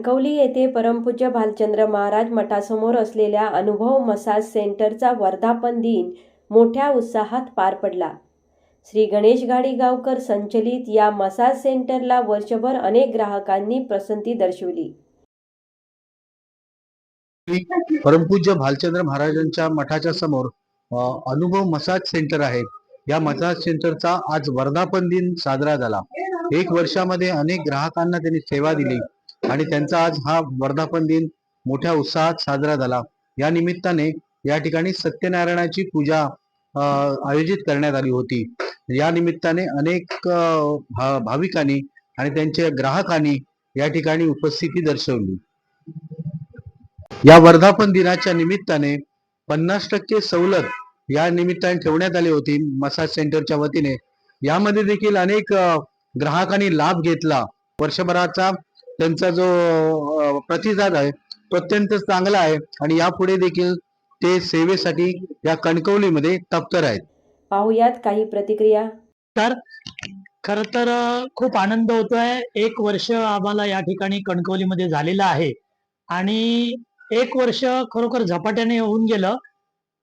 कणकवली येथे परमपूज्य भालचंद्र महाराज मठासमोर असलेल्या अनुभव मसाज सेंटरचा वर्धापन दिन मोठ्या उत्साहात पार पडला. श्री गणेश गाडीगावकर संचलित या मसाज सेंटरला वर्षभर अनेक ग्राहकांनी पसंती दर्शवली. परमपूज्य भालचंद्र महाराजांच्या मठाच्या समोर अनुभव मसाज सेंटर आहे. या मसाज सेंटरचा आज वर्धापन दिन साजरा झाला. एक वर्षामध्ये अनेक ग्राहकांना त्यांनी सेवा दिली. आणि त्यांचा आज हा वर्धापन दिन मोठ्या उत्साहात साजरा झाला. या निमित्ताने या ठिकाणी सत्यनारायणाची पूजा आयोजित करण्यात आली होती. या निमित्ताने अनेक भाविकांनी आणि त्यांच्या ग्राहकांनी या ठिकाणी उपस्थिती दर्शवली. या वर्धापन दिनाच्या निमित्ताने पन्नास टक्के सवलत या निमित्ताने ठेवण्यात आली होती मसाज सेंटरच्या वतीने. यामध्ये देखील अनेक ग्राहकांनी लाभ घेतला. वर्षभराचा त्यांचा जो प्रतिसाद आहे तो अत्यंत चांगला आहे आणि यापुढे देखील ते सेवेसाठी या कणकवलीमध्ये तत्पर आहेत. पाहुयात काही प्रतिक्रिया. खर तर खूप आनंद होतोय. एक वर्ष आम्हाला या ठिकाणी कणकवलीमध्ये झालेलं आहे. आणि एक वर्ष खरोखर झपाट्याने होऊन गेलं.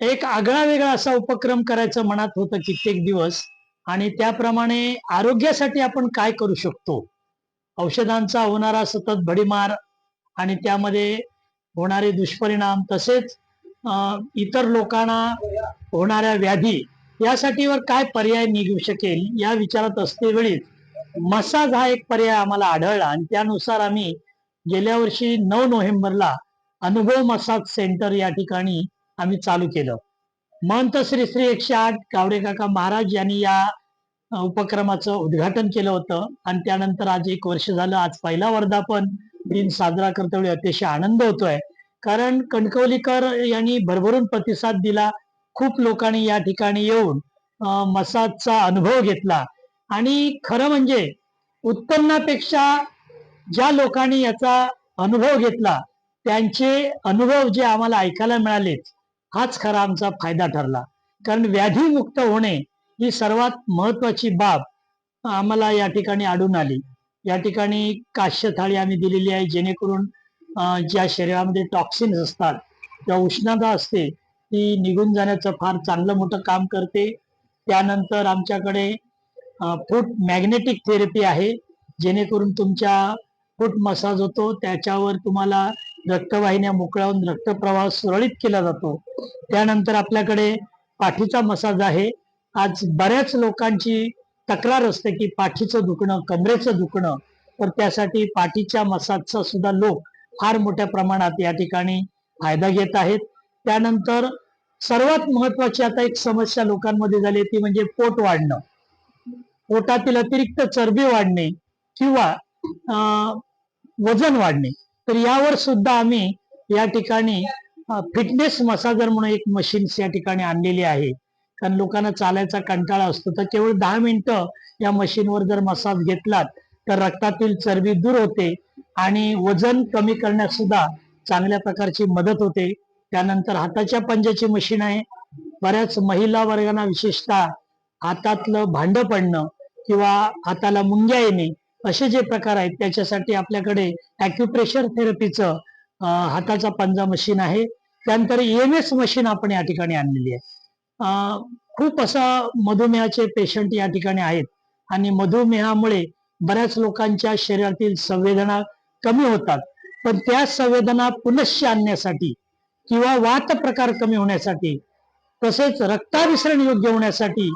एक आगळा वेगळा असा उपक्रम करायचं मनात होतं कित्येक दिवस. आणि त्याप्रमाणे आरोग्यासाठी आपण काय करू शकतो? औषधांचा होणारा सतत भडीमार आणि त्यामध्ये होणारे दुष्परिणाम तसेच इतर लोकांना होणाऱ्या व्याधी यासाठीवर काय पर्याय निघू शकेल या विचारात असतेवेळी मसाज हा एक पर्याय आम्हाला आढळला आणि त्यानुसार आम्ही गेल्या वर्षी नऊ नोव्हेंबरला अनुभव मसाज सेंटर या ठिकाणी आम्ही चालू केलं. महंत श्री श्री एकशे आठ गावडे काका महाराज यांनी या उपक्रमाचं उद्घाटन केलं होतं. आणि त्यानंतर आज एक वर्ष झालं आज पहिला वर्धापन दिन साजरा करतेवेळी अतिशय आनंद होतोय. कारण कणकवलीकर यांनी भरभरून प्रतिसाद दिला. खूप लोकांनी या ठिकाणी येऊन मसाजचा अनुभव घेतला. आणि खरं म्हणजे उत्पन्नापेक्षा ज्या लोकांनी याचा अनुभव घेतला त्यांचे अनुभव जे आम्हाला ऐकायला मिळालेच हाच खरा आमचा फायदा ठरला. कारण व्याधीमुक्त होणे ही सर्वात महत्वाची बाब आम्हाला या ठिकाणी आढळून आली. या ठिकाणी काश्य थाळी आम्ही दिलेली आहे जेणेकरून ज्या शरीरामध्ये टॉक्सिन्स असतात किंवा उष्णता असते ती निघून जाण्याचं फार चांगलं मोठं काम करते. त्यानंतर आमच्याकडे फूट मॅग्नेटिक थेरपी आहे जेणेकरून तुमच्या फूट मसाज होतो त्याच्यावर तुम्हाला रक्तवाहिन्या मोकळावून रक्तप्रवाह सुरळीत केला जातो. त्यानंतर आपल्याकडे पाठीचा मसाज आहे आज बऱ्याच लोकांची तक्रार असते की पाठीचं दुखणं कमरेचं दुखणं तर त्यासाठी पाठीच्या मसाजचा सुद्धा लोक फार मोठ्या प्रमाणात या ठिकाणी फायदा घेत आहेत. त्यानंतर सर्वात महत्वाची आता एक समस्या लोकांमध्ये झाली ती म्हणजे पोट वाढणं. पोटातील अतिरिक्त चरबी वाढणे किंवा वजन वाढणे. तर यावर सुद्धा आम्ही या ठिकाणी फिटनेस मसाजर म्हणून एक मशीन्स या ठिकाणी आणलेली आहे. कारण लोकांना चालायचा कंटाळा असतो. तर केवळ दहा मिनिटं या मशीनवर जर मसाज घेतलात तर रक्तातील चरबी दूर होते आणि वजन कमी करण्यास सुद्धा चांगल्या प्रकारची मदत होते. त्यानंतर हाताच्या पंजाची मशीन आहे. बऱ्याच महिला वर्गांना विशेषतः हातातलं भांड पडणं किंवा हाताला मुंग्या येणे असे जे प्रकार आहेत त्याच्यासाठी आपल्याकडे अॅक्युप्रेशर थेरपीचं हाताचा पंजा मशीन आहे. त्यानंतर एम एस मशीन आपण या ठिकाणी आणलेली आहे. खूप असा मधुमेहाचे पेशंट या ठिकाणी आहेत. आणि मधुमेहामुळे बऱ्याच लोकांच्या शरीरातील संवेदना कमी होतात. पण त्या संवेदना पुनश्च आणण्यासाठी किंवा वात प्रकार कमी होण्यासाठी तसेच रक्ताभिसरण योग्य होण्यासाठी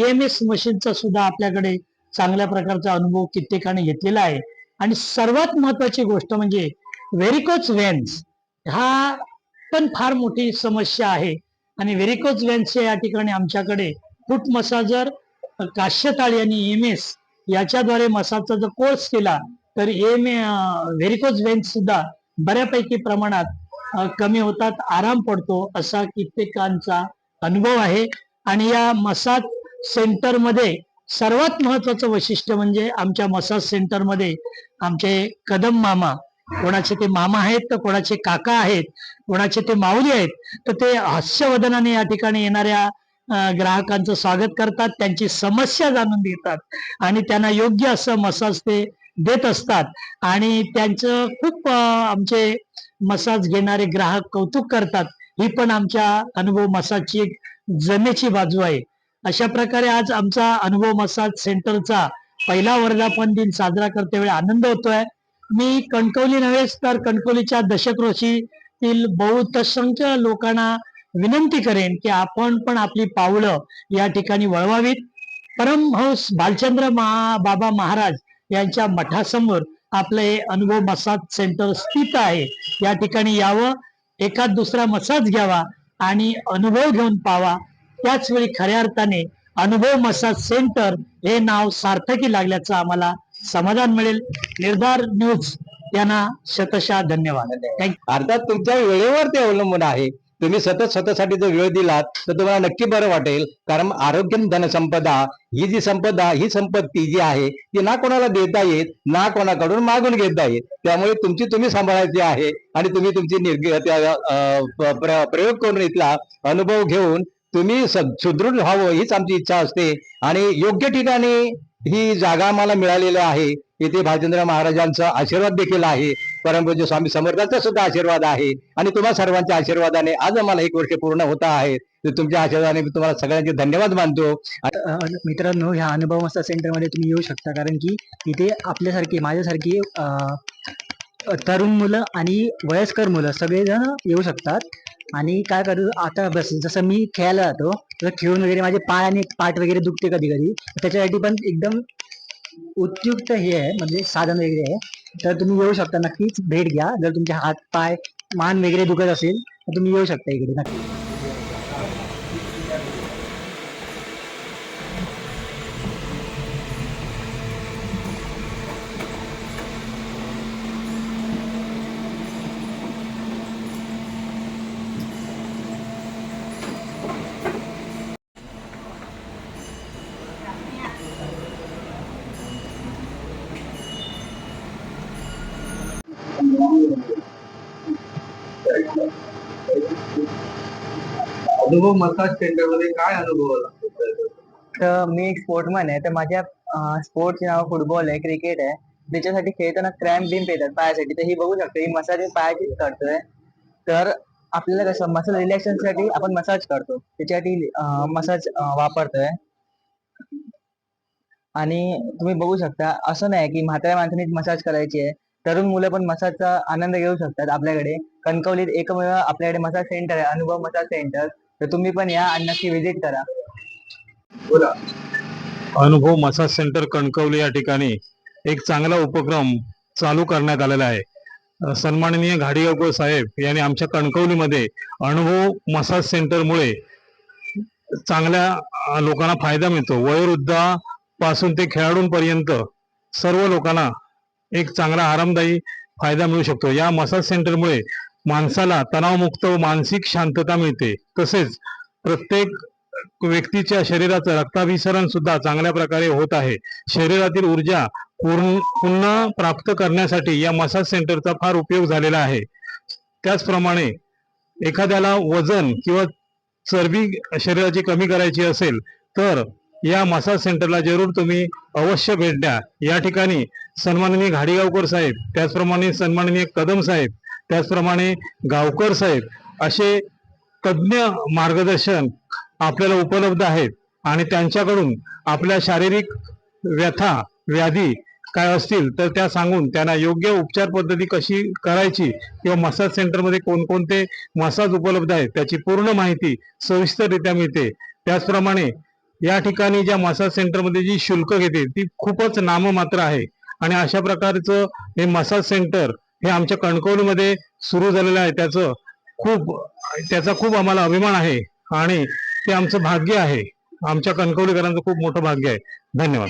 एम एस मशीनचा सुद्धा आपल्याकडे चांगल्या प्रकारचा अनुभव कित्येकाने घेतलेला आहे. आणि सर्वात महत्वाची गोष्ट म्हणजे व्हेरिकोच व्हेन्स हा पण फार मोठी समस्या आहे. आणि व्हेरिकोज वेन्सच्या या ठिकाणी आमच्याकडे फूट मसाजर काश्यताळी आणि एम एस याच्याद्वारे मसाजचा जर कोर्स केला तर एम व्हेरिकोज वेन्स सुद्धा बऱ्यापैकी प्रमाणात कमी होतात आराम पडतो असा कित्येकांचा अनुभव आहे. आणि या मसाज सेंटरमध्ये सर्वात महत्वाचं वैशिष्ट्य म्हणजे आमच्या मसाज सेंटरमध्ये आमचे कदम मामा कोणाचे ते मामा आहेत तर कोणाचे काका आहेत कोणाचे ते माऊली आहेत तर ते हास्यवदनाने या ठिकाणी येणाऱ्या ग्राहकांचं स्वागत करतात त्यांची समस्या जाणून घेतात आणि त्यांना योग्य असं मसाज ते देत असतात. आणि त्यांचं खूप आमचे मसाज घेणारे ग्राहक कौतुक करतात. ही पण आमच्या अनुभव मसाजची एक जमेची बाजू आहे. अशा प्रकारे आज आमचा अनुभव मसाज सेंटरचा पहिला वर्धापन दिन साजरा करते वेळी आनंद होतोय. मी कणकवली नव्हेच तर कणकवलीच्या दशक्रोशीतील बहुतसंख्य लोकांना विनंती करेन की आपण पण आपली पावलं या ठिकाणी वळवावीत. परमहंस भालचंद्र महा बाबा महाराज यांच्या मठासमोर आपलं हे अनुभव मसाज सेंटर स्थित आहे. या ठिकाणी यावं एखाद दुसरा मसाज घ्यावा आणि अनुभव घेऊन पावा. त्याच वेळी खऱ्या अर्थाने अनुभव मसाज सेंटर हे नाव सार्थकी लागल्याचं आम्हाला समाधान मिळेल. निर्धार न्यूज यांना शतशः धन्यवाद. अर्थात तुमच्या वेळेवर ते अवलंबून आहे. तुम्ही सतत स्वतःसाठी जर वेळ दिलात तर तुम्हाला नक्की बरं वाटेल. कारण आरोग्य धनसंपदा ही जी संपदा ही संपत्ती जी आहे ती ना कोणाला देता येत ना कोणाकडून मागून घेता येत. त्यामुळे तुमची तुम्ही सांभाळायची आहे आणि तुम्ही तुमची प्रयोग करून इथला अनुभव घेऊन तुम्ही सुदृढ व्हावं हीच आमची इच्छा असते. आणि योग्य ठिकाणी ही जागा आम्हाला मिळालेली आहे. इथे भाजेंद्र महाराजांचा आशीर्वाद देखील आहे. परमपूज्य स्वामी समर्थांचा सुद्धा आशीर्वाद आहे. आणि तुम्हा सर्वांच्या आशीर्वादाने आज आम्हाला एक वर्ष पूर्ण होत आहे. तुमच्या आशीर्वादाने मी तुम्हाला सगळ्यांचे धन्यवाद मानतो. मित्रांनो ह्या अनुभव मस्त सेंटरमध्ये तुम्ही येऊ शकता. कारण की इथे आपल्यासारखी माझ्यासारखी तरुण मुलं आणि वयस्कर मुलं सगळेजण येऊ शकतात. आणि काय करू आता बस जसं मी खेळायला जातो तर खेळून वगैरे माझे पाय आणि पाठ वगैरे दुखते कधी कधी त्याच्यासाठी पण एकदम उपयुक्त हे आहे म्हणजे साधन वगैरे आहे. तर तुम्ही येऊ शकता नक्कीच भेट घ्या. जर तुमचे हात पाय मान वगैरे दुखत असेल तर तुम्ही येऊ शकता इकडे नक्की. अनुभव मसाज सेंटरमध्ये काय अनुभव आला? तर मी एक स्पोर्टमन आहे. तर माझ्या स्पोर्ट्स नाव फुटबॉल आहे क्रिकेट आहे. त्याच्यासाठी खेळताना क्रॅम्प बिम्प येतात पायासाठी. तर ही बघू शकतो. ही मसाज पायाची करतोय. तर आपल्याला कसं मसाज रिलॅक्शनसाठी आपण मसाज करतो. त्याच्यासाठी मसाज वापरतोय. आणि तुम्ही बघू शकता असं नाही की म्हाताऱ्या माणसांनीच मसाज करायची आहे. तरुण मुलं पण मसाजचा आनंद घेऊ शकतात आपल्याकडे. कणकवलीत एकमेव आपल्याकडे मसाज सेंटर आहे. अनुभव मसाज सेंटर तर तुम्ही पण या आणि नक्की व्हिजिट करा. अनुभव मसाज सेंटर कणकवली या ठिकाणी एक चांगला उपक्रम चालू करण्यात आलेला आहे. सन्माननीय घाडीगावकर साहेब यांनी आमच्या कणकवलीमध्ये अनुभव मसाज सेंटरमुळे चांगल्या लोकांना फायदा मिळतो. वयोवृद्धापासून ते खेळाडूंपर्यंत सर्व लोकांना एक चांगला आरामदायी फायदा मिळू शकतो. या मसाज सेंटरमुळे माणसाला तणावमुक्त व मानसिक शांतता मिळते. तसेच प्रत्येक व्यक्तीच्या शरीराचं रक्ताभिसरण सुद्धा चांगल्या प्रकारे होत आहे. शरीरातील ऊर्जा पूर्ण पुन्हा प्राप्त करण्यासाठी या मसाज सेंटरचा फार उपयोग झालेला आहे. त्याचप्रमाणे एखाद्याला वजन किंवा चरबी शरीराची कमी करायची असेल तर या मसाज सेंटरला जरूर तुम्ही अवश्य भेट द्या. या ठिकाणी सन्माननीय घाडीगावकर साहेब त्याचप्रमाणे सन्माननीय कदम साहेब त्याचप्रमाणे गावकर साहेब असे तज्ज्ञ मार्गदर्शन आपल्याला उपलब्ध आहेत आणि त्यांच्याकडून आपल्या शारीरिक व्यथा व्याधी काय असतील तर त्या सांगून त्यांना योग्य उपचार पद्धती कशी करायची किंवा मसाज सेंटरमध्ये कोणकोणते मसाज उपलब्ध आहेत त्याची पूर्ण माहिती सविस्तररित्या मिळते. त्याचप्रमाणे या ठिकाणी ज्या मसाज सेंटरमध्ये जी शुल्क घेते ती खूपच नाममात्र आहे. आणि अशा प्रकारचं हे मसाज सेंटर हे आमच्या कणकवलीमध्ये सुरू झालेलं आहे. त्याचं खूप त्याचा खूप आम्हाला अभिमान आहे आणि ते आमचं भाग्य आहे. आमच्या कणकवलीकरांचं खूप मोठं भाग्य आहे. धन्यवाद.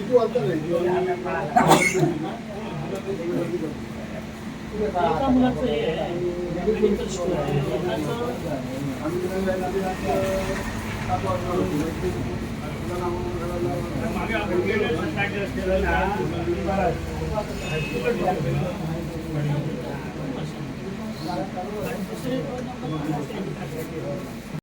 ಇದು ಅಂತ एका मुलाचं हे आहे, मेडिकल स्टोर आहे. दुसरे